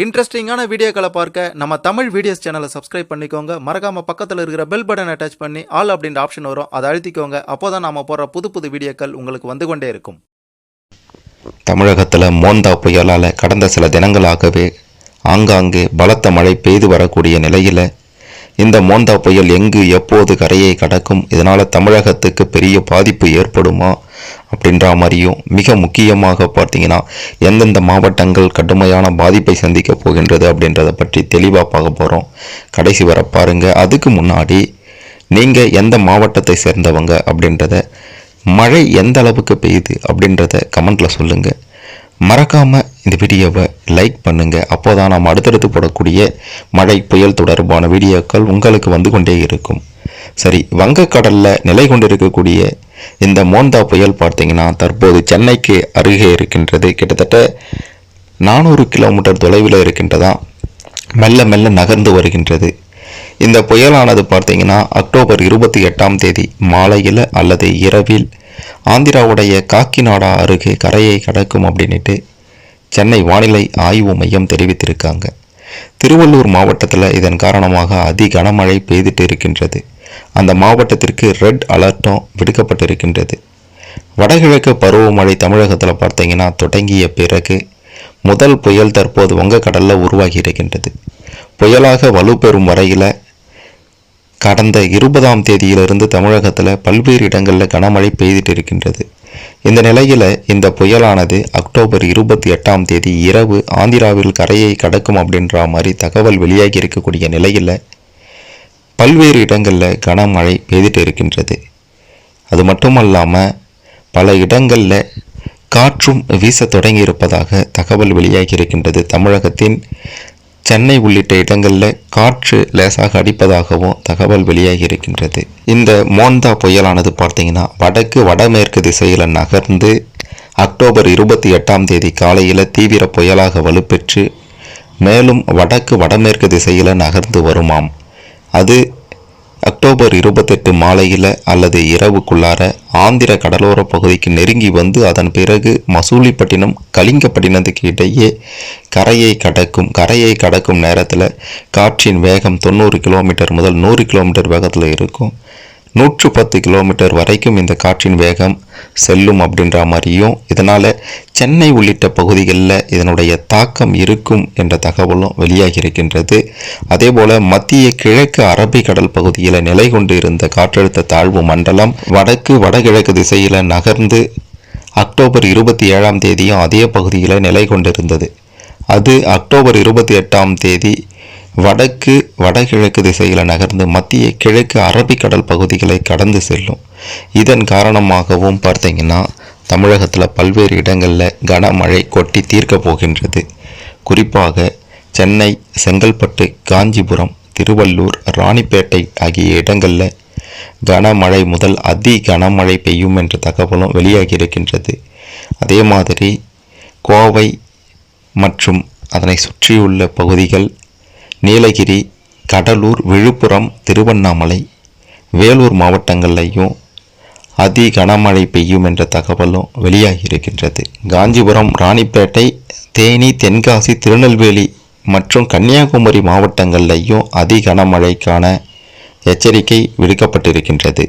இன்ட்ரெஸ்டிங்கான வீடியோக்களை பார்க்க நம்ம தமிழ் வீடியோஸ் சேனலை சப்ஸ்கிரைப் பண்ணிக்கோங்க. மறக்காம பக்கத்தில் இருக்கிற பெல் பட்டன் அட்டாச் பண்ணி ஆல் அப்படின்ற ஆப்ஷன் வரும். அதை அழுத்திக்கோங்க. அப்போதான் நாம போடுற புது புது வீடியோக்கள் உங்களுக்கு வந்து கொண்டே இருக்கும். தமிழகத்தில் மோந்தா புயலால் கடந்த சில தினங்களாகவே ஆங்காங்கே பலத்த மழை பெய்து வரக்கூடிய நிலையில் இந்த மோந்தா புயல் எங்கு எப்போது கரையை கடக்கும் இதனால் தமிழகத்துக்கு பெரிய பாதிப்பு ஏற்படுமா? அப்படின்ற மாதிரியும் மிக முக்கியமாக பார்த்தீங்கன்னா எந்தெந்த மாவட்டங்கள் கடுமையான பாதிப்பை சந்திக்க போகின்றது அப்படின்றத பற்றி தெளிவாக பார்க்க போகிறோம் கடைசி வர பாருங்கள் அதுக்கு முன்னாடி நீங்கள் எந்த மாவட்டத்தை சேர்ந்தவங்க அப்படின்றத மழை எந்த அளவுக்கு பெய்யுது அப்படின்றத கமெண்ட்டில் சொல்லுங்கள் மறக்காமல் இந்த வீடியோவை லைக் பண்ணுங்கள் அப்போ தான் நாம் அடுத்தடுத்து போடக்கூடிய மழை புயல் தொடர்பான வீடியோக்கள் உங்களுக்கு வந்து கொண்டே இருக்கும். சரி வங்கக்கடலில் நிலை கொண்டிருக்கக்கூடிய இந்த மோந்தா புயல் பார்த்தீங்கன்னா தற்போது சென்னைக்கு அருகே இருக்கின்றது. கிட்டத்தட்ட நானூறு கிலோமீட்டர் தொலைவில் இருக்கின்றதா? மெல்ல மெல்ல நகர்ந்து வருகின்றது. இந்த புயலானது பார்த்தீங்கன்னா அக்டோபர் இருபத்தி எட்டாம் தேதி மாலையில் அல்லது இரவில் ஆந்திராவுடைய காக்கிநாடா அருகே கரையை கடக்கும் அப்படின்ட்டு சென்னை வானிலை ஆய்வு மையம் தெரிவித்திருக்காங்க. திருவள்ளூர் மாவட்டத்தில் இதன் காரணமாக அதி கனமழை பெய்துட்டு இருக்கின்றது. அந்த மாவட்டத்திற்கு ரெட் அலர்ட்டும் விடுக்கப்பட்டிருக்கின்றது. வடகிழக்கு பருவமழை தமிழகத்தில் பார்த்தீங்கன்னா தொடங்கிய பிறகு முதல் புயல் தற்போது வங்கக்கடலில் உருவாகி இருக்கின்றது. புயலாக வலுப்பெறும் வரையில் கடந்த இருபதாம் தேதியிலிருந்து தமிழகத்தில் பல்வேறு இடங்களில் கனமழை பெய்துட்டு இருக்கின்றது. இந்த நிலையில் இந்த புயலானது அக்டோபர் இருபத்தி எட்டாம் தேதி இரவு ஆந்திராவில் கரையை கடக்கும் அப்படின்ற மாதிரி தகவல் வெளியாகி இருக்கக்கூடிய நிலையில் பல்வேறு இடங்களில் கனமழை பெய்துட்டு இருக்கின்றது. அது மட்டுமல்லாமல் பல இடங்களில் காற்றும் வீச தொடங்கி இருப்பதாக தகவல் வெளியாகி இருக்கின்றது. தமிழகத்தின் சென்னை உள்ளிட்ட இடங்களில் காற்று லேசாக அடிப்பதாகவும் தகவல் வெளியாகி இருக்கின்றது. இந்த மோந்தா புயலானது பார்த்தீங்கன்னா வடக்கு வடமேற்கு திசையில் நகர்ந்து அக்டோபர் இருபத்தி எட்டாம் தேதி காலையில் தீவிர புயலாக வலுப்பெற்று மேலும் வடக்கு வடமேற்கு திசையில் நகர்ந்து வருமாம். அது அக்டோபர் இருபத்தெட்டு மாலையில் அல்லது இரவுக்குள்ளார ஆந்திர கடலோர பகுதிக்கு நெருங்கி வந்து அதன் பிறகு மசூலிப்பட்டினம் கலிங்கப்பட்டினத்துக்கு இடையே கரையை கடக்கும் கரையை கடக்கும் நேரத்தில் காற்றின் வேகம் தொண்ணூறு கிலோமீட்டர் முதல் நூறு கிலோமீட்டர் வேகத்தில் இருக்கும். நூற்று பத்து கிலோமீட்டர் வரைக்கும் இந்த காற்றின் வேகம் செல்லும் அப்படின்ற மாதிரியும் இதனால் சென்னை உள்ளிட்ட பகுதிகளில் இதனுடைய தாக்கம் இருக்கும் என்ற தகவலும் வெளியாகி இருக்கின்றது அதே போல் மத்திய கிழக்கு அரபிக்கடல் பகுதியில் நிலை கொண்டு இருந்த காற்றழுத்த தாழ்வு மண்டலம் வடக்கு வடகிழக்கு திசையில் நகர்ந்து அக்டோபர் இருபத்தி ஏழாம் தேதியும் அதே பகுதியில் நிலை கொண்டிருந்தது. அது அக்டோபர் இருபத்தி எட்டாம் தேதி வடக்கு வடகிழக்கு திசையில் நகர்ந்து மத்திய கிழக்கு அரபிக்கடல் பகுதிகளை கடந்து செல்லும். இதன் காரணமாகவும் பார்த்தீங்கன்னா தமிழகத்தில் பல்வேறு இடங்களில் கனமழை கொட்டி தீர்க்கப் போகின்றது. குறிப்பாக சென்னை செங்கல்பட்டு காஞ்சிபுரம் திருவள்ளூர் ராணிப்பேட்டை ஆகிய இடங்களில் கனமழை முதல் அதி கனமழை பெய்யும் என்ற தகவலும் வெளியாகி இருக்கின்றது. அதே மாதிரி கோவை மற்றும் அதனை சுற்றியுள்ள பகுதிகள் நீலகிரி கடலூர் விழுப்புரம் திருவண்ணாமலை வேலூர் மாவட்டங்கள்லையும் அதி கனமழை பெய்யும் என்ற தகவலும் வெளியாகி இருக்கின்றது காஞ்சிபுரம் ராணிப்பேட்டை தேனி தென்காசி திருநெல்வேலி மற்றும் கன்னியாகுமரி மாவட்டங்கள்லையும் அதி கனமழைக்கான எச்சரிக்கை விடுக்கப்பட்டிருக்கின்றது.